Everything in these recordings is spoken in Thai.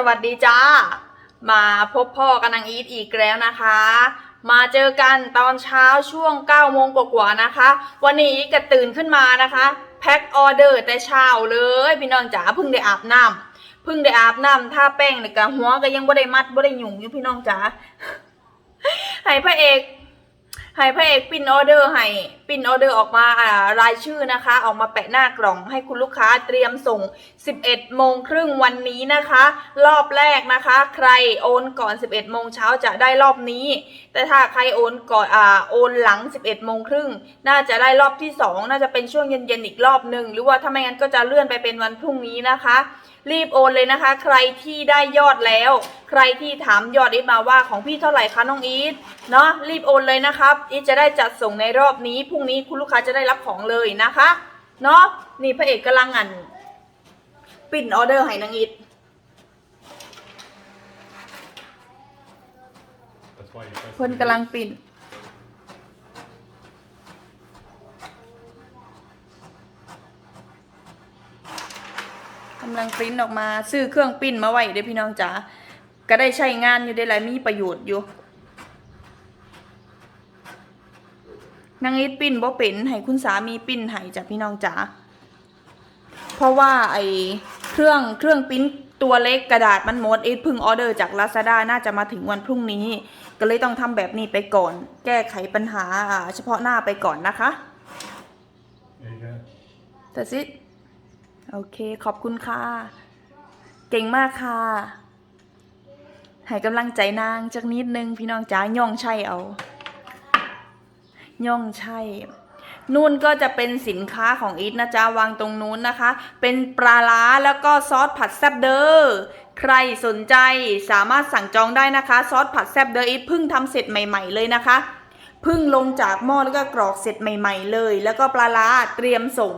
สวัสดีจ้า มาพบพ่อกับนางอีทอีกแล้วนะคะ มาเจอกันตอนเช้าช่วง9โมงกว่าๆนะคะ วันนี้อีทก็ตื่นขึ้นมานะคะ แพ็คออเดอร์แต่เช้าเลยพี่น้องจ๋าเพิ่งได้อาบน้ำเพิ่งได้อาบน้ำท่าแป้งเลยกะหัวก็ยังบ่ได้มัดบ่ได้หยุ่งอยู่พี่น้องจ๋าให้พระเอก ให้พระเอกปินออเดอร์ให้ปินออเดอร์ออกมาอ่ารายชื่อนะคะ ออกมาแปะหน้ากล่องให้คุณลูกค้าเตรียมส่ง 11 โมงครึ่งวันนี้นะคะ รอบแรกนะคะ ใครโอนก่อน 11 โมงเช้าจะได้รอบนี้ แต่ถ้าใครโอนก่อนอ่าโอนหลัง 11 โมงครึ่งน่าจะได้รอบที่ 2 น่าจะเป็นช่วงเย็นๆอีกรอบหนึ่งหรือว่าถ้าไม่งั้นก็จะเลื่อนไปเป็นวันพรุ่งนี้นะคะ รีบโอนเลยนะคะ ใครที่ได้ยอดแล้ว ใครที่ถามยอดอีทมาว่าของพี่เท่าไหร่คะน้องอีทเนาะรีบโอนเลยนะครับอีทจะได้จัดส่งในรอบนี้พรุ่งนี้คุณลูกค้าจะได้รับของเลยนะคะเนาะนี่พระเอกกำลังอันปิ่นออเดอร์ให้นางอีท That's why you press เพิ่น the กำลังปิ่นำลังปริ้นออกมาซื้อเครื่องปริ้นมาไว้เด้พี่น้องจ๋าก็ได้ใช้งานอยู่ได้หลายมีประโยชน์อยู่นางอีทปริ้นบ่เป็นให้คุณสามีปริ้นให้จ้ะพี่น้องจ๋าเพราะว่าไอเครื่องเครื่องปริ้นตัวเล็กกระดาษมันหมดอีทเพึ่งออเดอร์จากลาซาด้าน่าจะมาถึงวันพรุ่งนี้ ก็เลยต้องทำแบบนี้ไปก่อน แก้ไขปัญหาเฉพาะหน้าไปก่อนนะคะแต่สิ โอเค ขอบคุณค่ะ เก่งมากค่ะให้กำลังใจนางจักนิดนึงพี่น้องจ๋าย่องใช่เอา ย่องใช่นู่นก็จะเป็นสินค้าของอีทนะจ๊ะวางตรงนู้นนะคะ เป็นปลาล้าแล้วก็ซอสผัดแซบเดอร์ใครสนใจสามารถสั่งจองได้นะคะ ซอสผัดแซบเดอร์อีทเพิ่งทำเสร็จใหม่ ๆ เลยนะคะ พิ่งลงจากหม้อแล้วก็กรอกเสร็จใหม่ ๆ เลย แล้วก็ปลาล้าเตรียมส่ง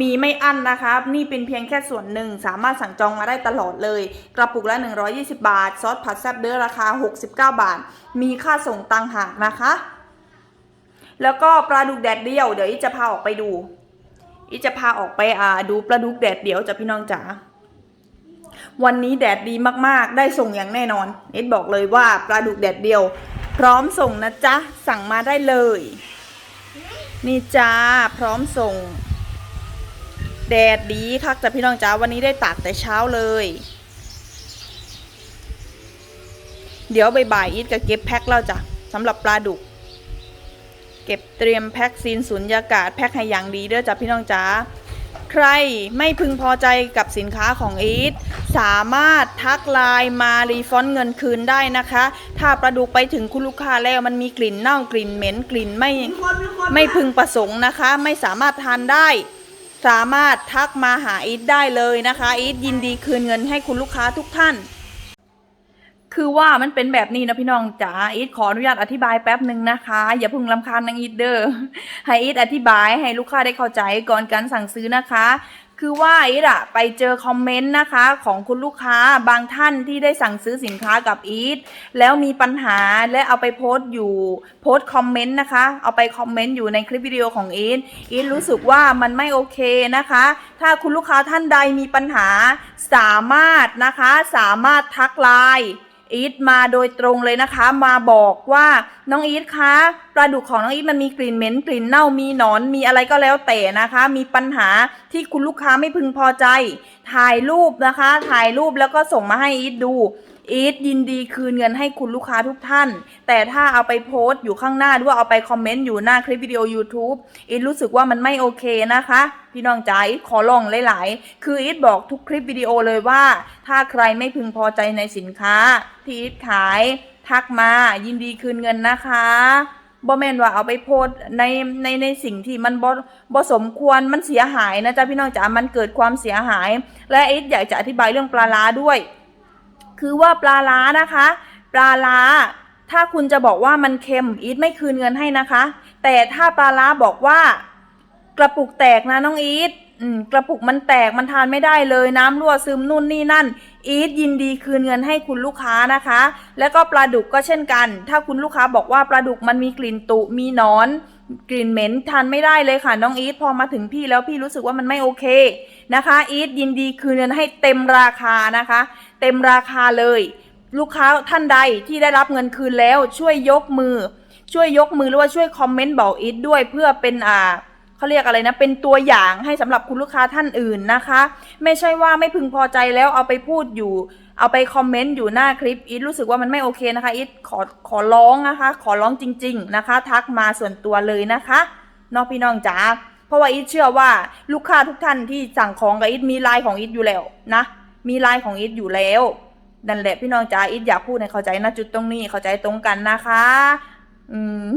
มีไม่อั้นนะคะ นี่เป็นเพียงแค่ส่วนหนึ่ง สามารถสั่งจองมาได้ตลอดเลย กระปุกละ 120 บาท ซอสผัดแซ่บเดอร์ราคา 69 บาท มีค่าส่งตังหากนะคะ แล้วก็ปลาดุกแดดเดียวเดี๋ยวอีจะพาออกไปดู อีจะพาออกไปอ่าดูปลาดุกแดดเดียวจ้ะพี่น้องจ๋าวันนี้แดดดีมากๆ ได้ส่งอย่างแน่นอนเอ็ดบอกเลยว่าปลาดุกแดดเดียว พร้อมส่งนะจ๊ะ สั่งมาได้เลย นี่จ้าพร้อมส่ง แดดดีคักจ้ะพี่น้องจ๋าวันนี้ได้ตากแต่เช้าเลย เดี๋ยวบ่ายๆอีทก็เก็บแพ็คแล้วจ้ะสำหรับปลาดุก เก็บเตรียมแพ็คซีนสุญญากาศแพ็คให้อย่างดีเด้อจ้ะพี่น้องจ๋า ใครไม่พึงพอใจกับสินค้าของอีทสามารถทักไลน์มารีฟอนเงินคืนได้นะคะ ถ้าประดุกไปถึงคุณลูกค้าแล้วมันมีกลิ่นเน่ากลิ่นเหม็นกลิ่นไม่ไม่พึงประสงค์นะคะ ไม่สามารถทานได้ สามารถทักมาหาอีทได้เลยนะคะอีทยินดีคืนเงินให้คุณลูกค้าทุกท่าน คือว่ามันเป็นแบบนี้นะพี่น้องจ๋าอีทขออนุญาตอธิบายแป๊บหนึ่งนะคะ อย่าพิ่งลำคาญนางอีทเด้อให้อีทอธิบายให้ลูกค้าได้เข้าใจก่อนการสั่งซื้อนะคะ คือว่าอีทอะไปเจอคอมเมนต์นะคะ ของคุณลูกค้าบางท่านที่ได้สั่งซื้อสินค้ากับอีทแล้วมีปัญหาและเอาไปโพสต์อยู่โพสต์คอมเมนต์นะคะ เอาไปคอมเมนต์อยู่ในคลิปวิดีโอของอีทอีทรู้สึกว่ามันไม่โอเคนะคะ ถ้าคุณลูกค้าท่านใดมีปัญหาสามารถนะคะ สามารถทักไลน์ อีทมาโดยตรงเลยนะคะ มาบอกว่าน้องอีทคะปลาดุกของน้องอีทมันมีกลิ่นเหม็นกลิ่นเน่ามีหนอนมีอะไรก็แล้วแต่นะคะ มีปัญหาที่คุณลูกค้าไม่พึงพอใจ ถ่ายรูปนะคะ ถ่ายรูปแล้วก็ส่งมาให้อีทดู อีทยินดีคืนเงินให้คุณลูกค้าทุกท่าน แต่ถ้าเอาไปโพสต์อยู่ข้างหน้าหรือว่าเอาไปคอมเมนต์อยู่หน้าคลิปวิดีโอ YouTube อีทรู้สึกว่ามันไม่โอเคนะคะ พี่น้องจ๋าอีทขอลองหลาย ๆ คืออีทบอกทุกคลิปวิดีโอเลยว่า ถ้าใครไม่พึงพอใจในสินค้า ที่อีทขาย ทักมายินดีคืนเงินนะคะบ่แม่นว่าเอาไปโพสในในในสิ่งที่มันบ่บ่สมควรมันเสียหายนะจ๊ะพี่น้องจ๋ามันเกิดความเสียหาย และอีทอยากจะอธิบายเรื่องปลาล้าด้วย คือว่าปลาล้านะคะ ปลาล้า ถ้าคุณจะบอกว่ามันเค็มอีทไม่คืนเงินให้นะคะ แต่ถ้าปลาล้าบอกว่า กระปุกแตกนะน้องอีทกระปุกมันแตกมันทานไม่ได้เลยน้ำรั่วซึมนู่นนี่นั่น อีทยินดีคืนเงินให้คุณลูกค้านะคะ แล้วก็ปลาดุกก็เช่นกัน ถ้าคุณลูกค้าบอกว่าปลาดุกมันมีกลิ่นตุมีนอน กลิ่นเหม็นทานไม่ได้เลยค่ะน้องอีทพอมาถึงพี่แล้วพี่รู้สึกว่ามันไม่โอเคนะคะ อีทยินดีคืนเงินให้เต็มราคานะคะ เต็มราคาเลย ลูกค้าท่านใดที่ได้รับเงินคืนแล้วช่วยยกมือ ช่วยยกมือหรือว่าช่วยคอมเมนต์บอกอีทด้วยเพื่อเป็นอ่าเขาเรียกอะไรนะเป็นตัวอย่างให้สำหรับคุณลูกค้าท่านอื่นนะคะ ไม่ใช่ว่าไม่พึงพอใจแล้วเอาไปพูดอยู่ เอาไปคอมเมนต์อยู่หน้าคลิปอีทรู้สึกว่ามันไม่โอเคนะคะอีทขอขอร้องนะคะ ขอร้องจริง ๆนะคะ ทักมาส่วนตัวเลยนะคะน้องพี่น้องจ๋าเพราะว่าอีทเชื่อว่าลูกค้าทุกท่านที่สั่งของกับอีทมีไลน์ของอีทอยู่แล้วนะ มีไลน์ของอีทอยู่แล้วนั่นแหละพี่น้องจ๋าอีทอยากพูดให้เข้าใจนะจุดตรงนี้เข้าใจตรงกันนะคะอืม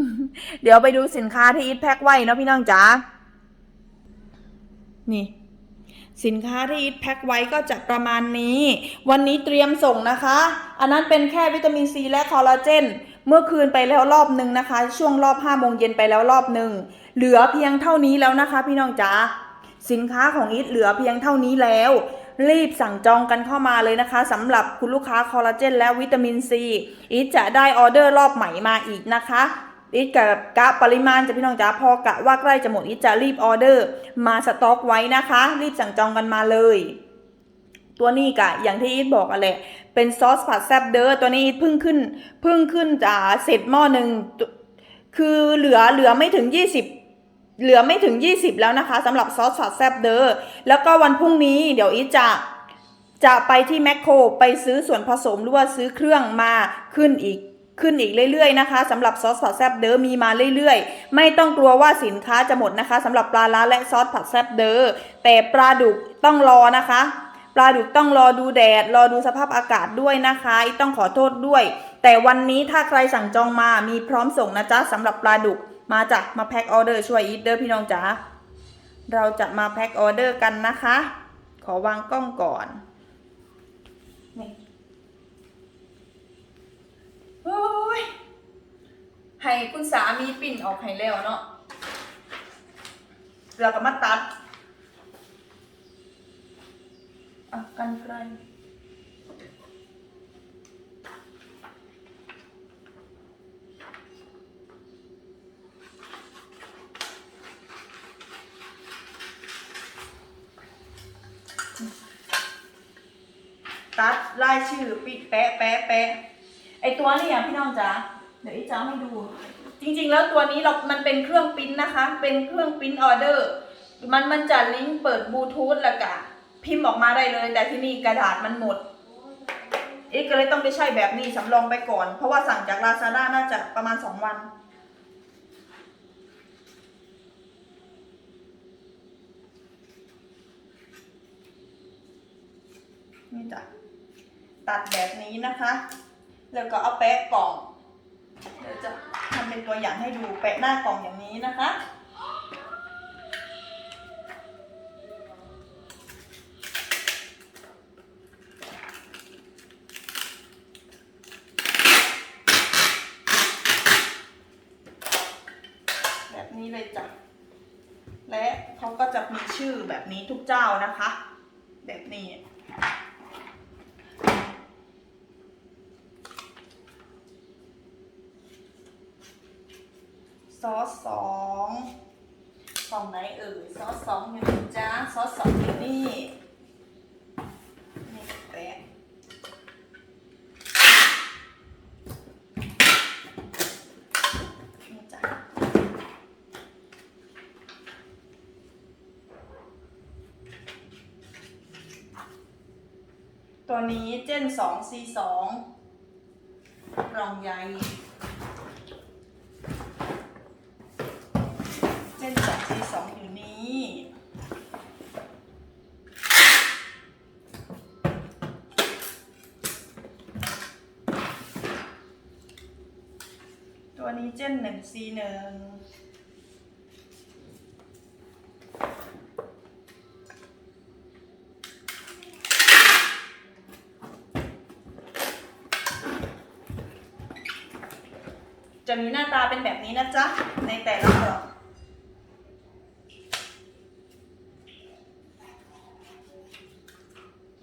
เดี๋ยวไปดูสินค้าที่อีทแพ็คไว้เนาะพี่น้องจ๋านี่สินค้าที่อีทแพ็คไว้ก็จะประมาณนี้ วันนี้เตรียมส่งนะคะ อันนั้นเป็นแค่วิตามินซีและคอลลาเจน เมื่อคืนไปแล้วรอบหนึ่งนะคะ ช่วงรอบ5โมงเย็นไปแล้วรอบหนึ่ง เหลือเพียงเท่านี้แล้วนะคะ พี่น้องจ๋า สินค้าของอีทเหลือเพียงเท่านี้แล้ว รีบสั่งจองกันเข้ามาเลยนะคะสำหรับคุณลูกค้าคอลลาเจนและวิตามินซีอีทจะได้ออเดอร์รอบใหม่มาอีกนะคะอีทกับกะปริมาณจะพี่น้องจ๋าพอกะว่าใกล้จะหมดอีทจะรีบออเดอร์ มาสต็อกไว้นะคะ รีบสั่งจองกันมาเลยตัวนี้กะอย่างที่อีทบอกอะแหละเป็นซอสผัดแซบเดอร์ตัวนี้อีทเพิ่งขึ้นเพิ่งขึ้นจาเสร็จหม้อหนึ่งคือเหลือเหลือไม่ถึง 20 เหลือไม่ถึง 20 แล้วนะคะสำหรับซอสผัดแซบเดอร์แล้วก็วันพรุ่งนี้เดี๋ยวอีทจะจะไปที่แมคโครไปซื้อส่วนผสมหรือว่าซื้อเครื่องมาขึ้นอีกขึ้นอีกเรื่อยๆนะคะสำหรับซอสผัดแซบเดอร์มีมาเรื่อยๆ ไม่ต้องกลัวว่าสินค้าจะหมดนะคะสำหรับปลาล้าและซอสผัดแซบเดอร์แต่ปลาดุกต้องรอนะคะ ปลาดุกต้องรอดูแดด รอดูสภาพอากาศด้วยนะคะต้องขอโทษด้วย แต่วันนี้ถ้าใครสั่งจองมามีพร้อมส่งนะจ๊ะสำหรับปลาดุก มาจ้ะมาแพ็คออเดอร์ช่วยอีทเดอร์พี่น้องจ๋าเราจะมาแพ็คออเดอร์กันนะคะ ขอวางกล้องก่อนนี่โอ้ยให้คุณสามีปิ่นออกให้แล้วเนาะเราก็มาตัดอะกันไกล ตัดลายชื่อปิดแปะแปะแปะไอตัวนี้อะพี่น้องจ๋าเดี๋ยวอีจ้าให้ดู จริงๆ แล้วตัวนี้เรา มันเป็นเครื่องปิ้นนะคะ เป็นเครื่องปิ้นออเดอร์ มันมันจะลิงก์เปิดบลูทูธแล้วก็พิมพ์ออกมาได้เลย แต่ที่นี่กระดาษมันหมดเอ๊ะก็เลยต้องไปใช้แบบนี้สำรองไปก่อน เพราะว่าสั่งจากลาซาด้าน่าจะประมาณสองวันนี่จ้ะ ตัดแบบนี้นะคะ แล้วก็เอาแปะกล่อง เดี๋ยวจะทำเป็นตัวอย่างให้ดูแปะหน้ากล่องอย่างนี้นะคะ แบบนี้เลยจ้ะและเขาก็จะมีชื่อแบบนี้ทุกเจ้านะคะ แบบนี้ ซอสสองกล่องไหนเอ่ย ซอสสองอยู่นี่จ้าซอสสองอยู่นี่ นี่แปะนี่จ้ะ ตัวนี้เจนสองซีสองกล่องใหญ่เจนสองซีสองอยู่นี้ตัวนี้เจนหนึ่งซีหนึ่ง จะมีหน้าตาเป็นแบบนี้นะจ๊ะ ในแต่ละกล่อง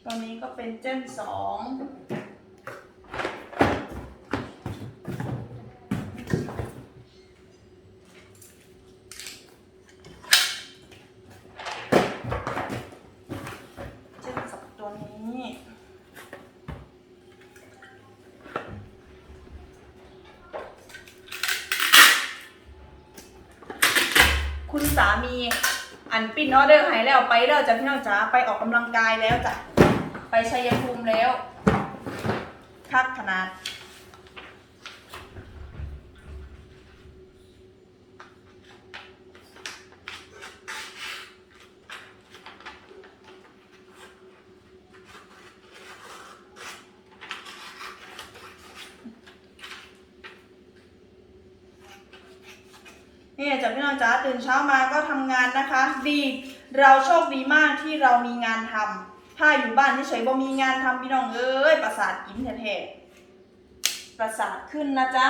ตอนนี้ก็เป็นเจนสอง อันปิ้นออเดอร์หายแล้วไปแล้วจ้ะพี่น้องจ๋าไปออกกำลังกายแล้วจ้ะไปชัยภูมิแล้วคักขนาด นี่จ้ะพี่น้องจ๋าตื่นเช้ามาก็ทำงานนะคะ ดีเราโชคดีมากที่เรามีงานทำถ้าอยู่บ้านเฉยๆบ่มีงานทำพี่น้องเอ้ยประสาทกินแท้ๆประสาทขึ้นนะจ๊ะ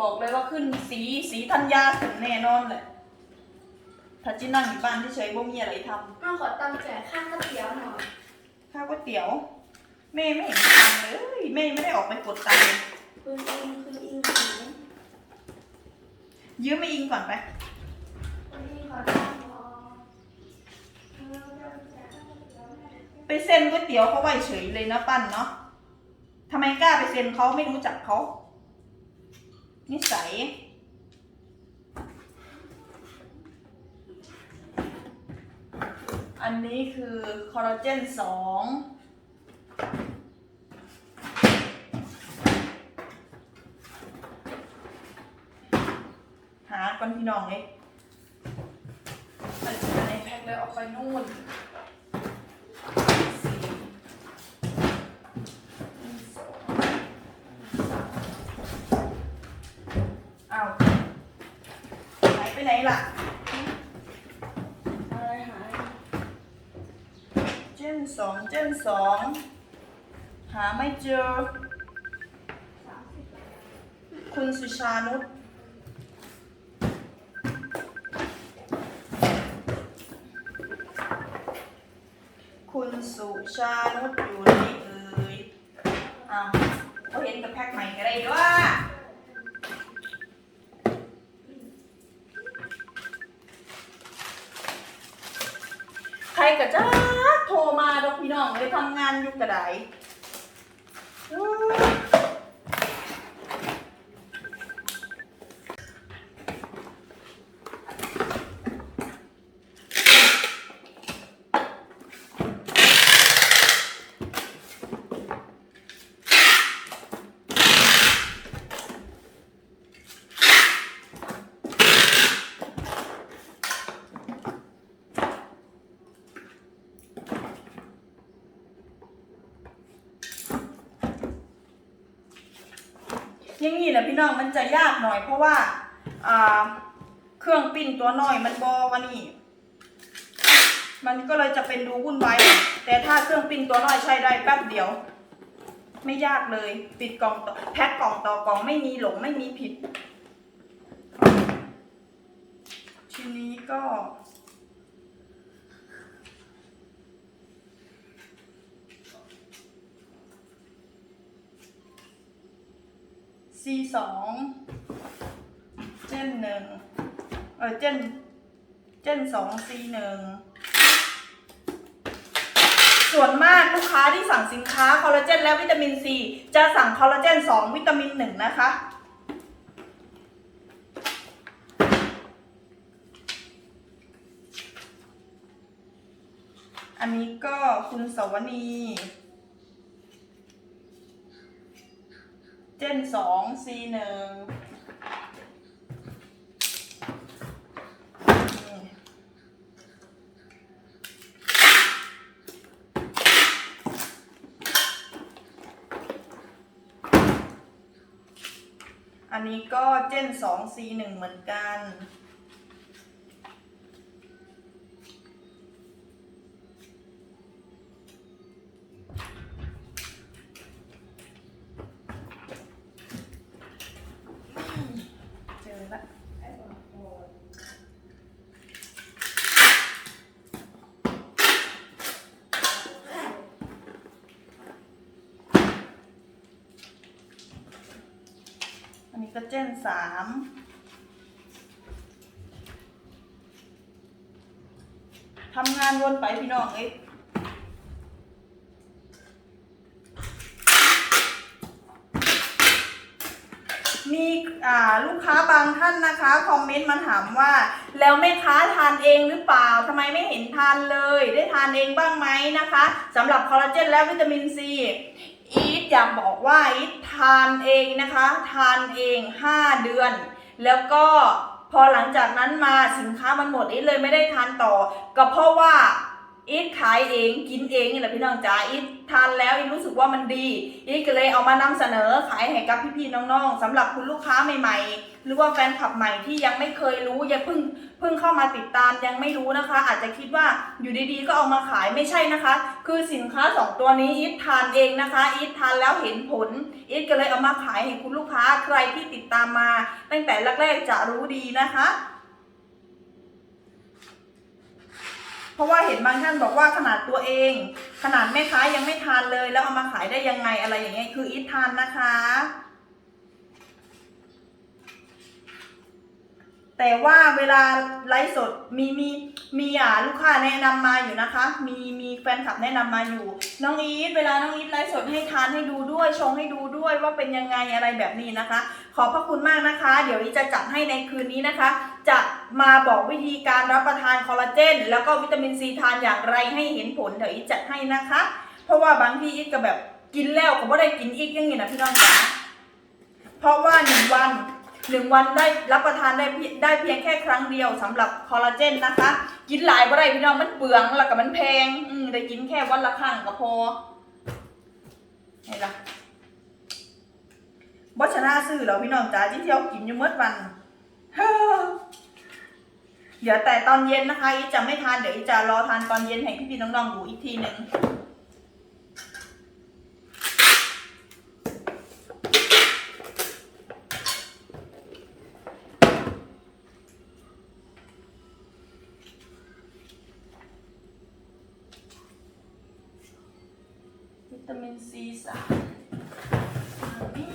บอกเลยว่าขึ้นสีสีธัญญาถึงแน่นอนเลยถ้าจินั่งอยู่บ้านเฉยๆบ่มีอะไรทน้องขอตังค์จ่ายค่าก๋วยเตี๋ยวหน่อยำข้าวก๋วยเตี๋ยวแม่ไม่เห็นมีตังค์เลยแม่ไม่ได้ออกไปกดตังค์เลยคุณอิงคุณอิงหิว ยืมไม่อิงก่อนไป ไปเซ็นก๋วยเตี๋ยวเขาไว้เฉยเลยนะปั้นเนาะทำไมกล้าไปเซ็นเขาไม่รู้จักเขา นิสัยอันนี้คือคอลลาเจนสอง ก่อนพี่น้องเลยมันจะในแพ็คเลยเออกไปนู่นเอาหายไปไหนล่ะอะไรหายเจนสองเจนสองหาไม่เจอ คุณสุชานุช คุณสุชานุชอยู่ไหนเอ่ยอ้าวเขาเห็นกับแพ็คใหม่ก็ได้ด้วยใครกะจ้าโทรมาดอกพี่น้องเลยทำงานอยู่กระไดอู้ อยังงี้แหละพี่น้องมันจะยากหน่อยเพราะว่าเครื่องปิ้นตัวน้อยมันบอวันนี้ มันก็เลยจะเป็นดูวุ่นวายแต่ถ้าเครื่องปิ้นตัวน้อยใช้ได้แป๊บเดียว ไม่ยากเลย ปิดกล่องแพ็คกล่องต่อกล่องไม่มีหลงไม่มีผิด ทีนี้ก็ C สองเจนหนึ่งเออเจนเจนสอง C หนึ่งส่วนมากลูกค้าที่สั่งสินค้าคอลลาเจนและวิตามินซีจะสั่งคอลลาเจนสองวิตามินหนึ่งนะคะ อันนี้ก็คุณสวนี เจนสองซีหนึ่งอันนี้ก็เจนสอง C หนึ่งเหมือนกัน เจอละอันนี้ก็เจนสาม ทำงานวนไปพี่น้องเอ้ยมีลูกค้าบางท่านนะคะคอมเมนต์มาถามว่า แล้วแม่ค้าทานเองหรือเปล่าทำไมไม่เห็นทานเลย ได้ทานเองบ้างไหมนะคะสำหรับคอลลาเจนและวิตามินซีอีทอยากบอกว่าอีททานเองนะคะ ทานเอง 5 เดือน แล้วก็ พอหลังจากนั้นมาสินค้ามันหมดอีทเลยไม่ได้ทานต่อ ก็เพราะว่าอีทขายเองกินเองนี่แหละพี่น้องจ๋าอีท ทานแล้วอีทรู้สึกว่ามันดีอีทก็เลยเอามานำเสนอขายให้กับพี่ๆน้องๆสำหรับคุณลูกค้าใหม่ ๆ หรือว่าแฟนคลับใหม่ที่ยังไม่เคยรู้ยังเพิ่งเพิ่งเข้ามาติดตามยังไม่รู้นะคะ อาจจะคิดว่าอยู่ดีๆก็เอามาขายไม่ใช่นะคะ คือสินค้าสองตัวนี้อีททานเองนะคะอีททานแล้วเห็นผลอีทก็เลยเอามาขายให้คุณลูกค้าใครที่ติดตามมา ตั้งแต่แรกๆจะรู้ดีนะคะ เพ ราะว่าเห็นบางท่านบอกว่าขนาดตัวเอง ขนาดแม่ค้ายังไม่ทานเลย แล้วเอามาขายได้ยังไงอะไรอย่างเงี้ยคืออิททานนะคะ แต่ว่าเวลาไลฟ์สดมีมีมีอ่าลูกค้าแนะนำมาอยู่นะคะ มีมีแฟนคลับแนะนำมาอยู่ น้องอีทเวลาน้องอีทไลฟ์สดให้ทานให้ดูด้วยชงให้ดูด้วยว่าเป็นยังไงอะไรแบบนี้นะคะ ขอบพระคุณมากนะคะ เดี๋ยวอีทจะจัดให้ในคืนนี้นะคะ จะมาบอกวิธีการรับประทานคอลลาเจน แล้วก็วิตามินซีทานอย่างไรให้เห็นผลเดี๋ยวอีทจัดให้นะคะ เพราะว่าบางทีอีทก็แบบกินแล้วก็ไม่ได้กินอีกอยังไงนะพี่น้องจ๋าเพราะว่าหนึ่งวัน หนึ่งวันได้รับประทานได้เพียได้เพียงแค่ครั้งเดียวสำหรับคอลลาเจนนะคะ กินหลายบ่ได้พี่น้องมันเปลืองแล้วก็มันแพง อืมได้กินแค่วันละครั้งก็พอเห็นละบอชนะซื้อแล้วพี่น้องจ๋าที่เที่ยวกินอยู่เมื่อวันเดี๋ยวแต่ตอนเย็นนะคะอีจะไม่ทานเดี๋ยวอีจะรอทานตอนเย็นให้พี่ๆน้องๆดูอีกทีหนึ่งวิตามิน ซีสามนี่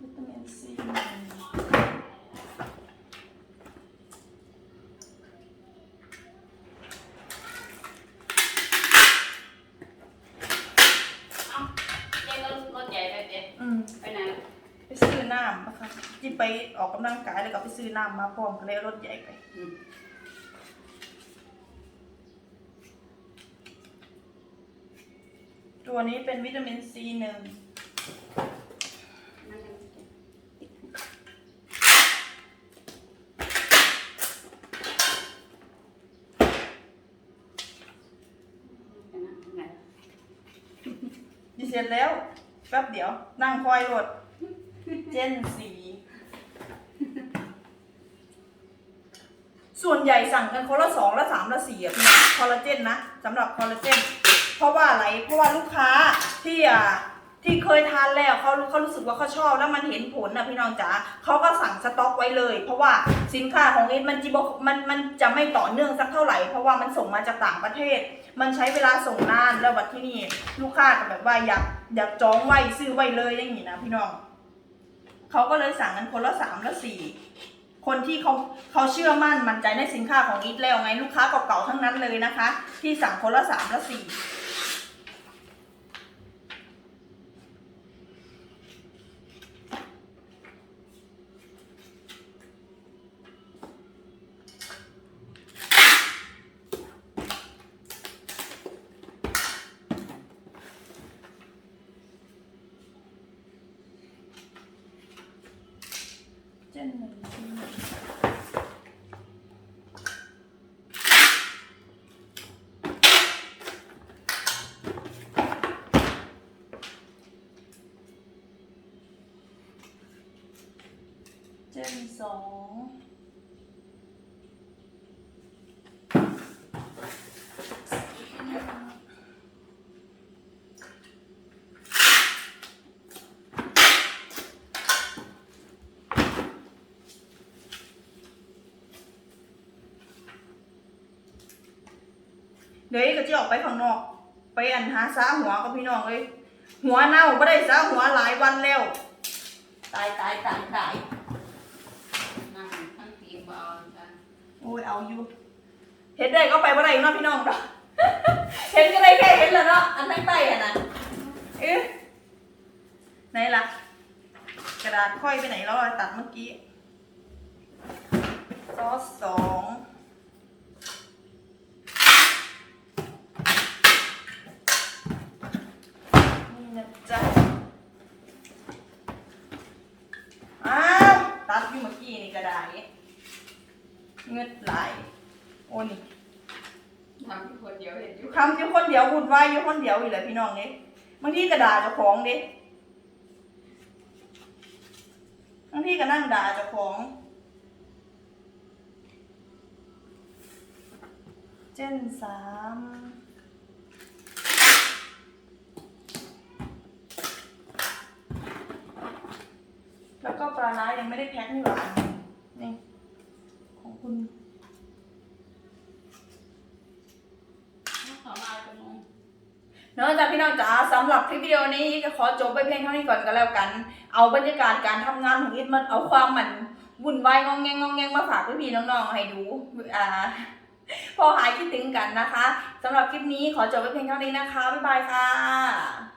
วิตามินซีหนึ่งอืม ไปไหนล่ะ ไปซื้อน้ำ นะคะที่ไปออกกำลังกายแล้วก็ไปซื้อน้ำมาพร้อมกันเลยเอารถใหญ่ไปอืมตัวนี้เป็นวิตามินซีหนึ่งนั่งกันไปนะไปไหนดีเสร็จแล้ว แป๊บเดียว นั่งคอยรถเจนสี ส่วนใหญ่สั่งกันคนละสองละสามละสี่อะพี่คอลลาเจนนะสำหรับคอลลาเจนเพราะว่าอะไรเพราะว่าลูกค้าที่อะที่เคยทานแล้วเขาเขารู้สึกว่าเขาชอบแล้วมันเห็นผลนะพี่น้องจ๋าเขาก็สั่งสต็อกไว้เลย เพราะว่าสินค้าของเอสมันจีบมันมันจะไม่ต่อเนื่องสักเท่าไหร่ เพราะว่ามันส่งมาจากต่างประเทศ มันใช้เวลาส่งนานแล้ววัดที่นี่ลูกค้าก็แบบว่าอยากอยากจองไว้ซื้อไว้เลยอย่างนี้นะพี่น้องเขาก็เลยสั่งกันคนละสามละสี่ คนที่เขาเขาเชื่อมั่นมั่นใจในสินค้าของอีทแล้วไงลูกค้าเก่าๆทั้งนั้นเลยนะคะ ที่สั่งคนละสามละสี่ เจนหนึ่งที เจนสองเดี๋ยวเอกก็จะออกไปข้างนอก ไปอันหาซาหัวกับพี่น้องเลย หัวเน่าไม่ได้ซาหัวหลายวันแล้ว ตายตายตายตาย นั่งทั้งปีบอลกัน โอ้ยเอาอยู่เห็นได้ก็ไปบ่ได้เนาะพี่น้องเนาะเห็นก็ได้แค่เห็นแล้วเนาะอันทั้งใต้อะนะเอ๊ะไหนล่ะ กระดาษค่อยไปไหนแล้วตัดเมื่อกี้ซอสสองนี่นะจ๊ะ อ้าว ตัดอยู่เมื่อกี้นี่กระดาษนี้ เงืดไหลาย โอ้นี่ทำที่คนเดียวเห็นอยู่คำอยู่คนเดียววุ่นวายอยู่คนเดียวอยู่แหละพี่น้องนี่บางทีก็ด่าเจ้าของเด้บางทีก็นั่งด่าเจ้าของ เจนสามแล้วก็ปลาร้ายังไม่ได้แพ็คนี่หว่านี่ของคุณ ขอมาตรงนู้น เนาะจ้ะพี่น้องจ๋าสำหรับค ลิปวิดีโอนี้จะขอจบไปเพียงเท่านี้ก่อนก็แล้วกัน เอาบรรยากาศการทำงานของอิทมันเอาความมันวุ่นวายงองแงงงองแงงมาฝากพี่ๆน้องๆให้ดูอ่าพอหายคิดถึงกันนะคะสำหรับคลิปนี้ขอจบไปเพียงเท่านี้นะคะ บ๊ายบายค่ะ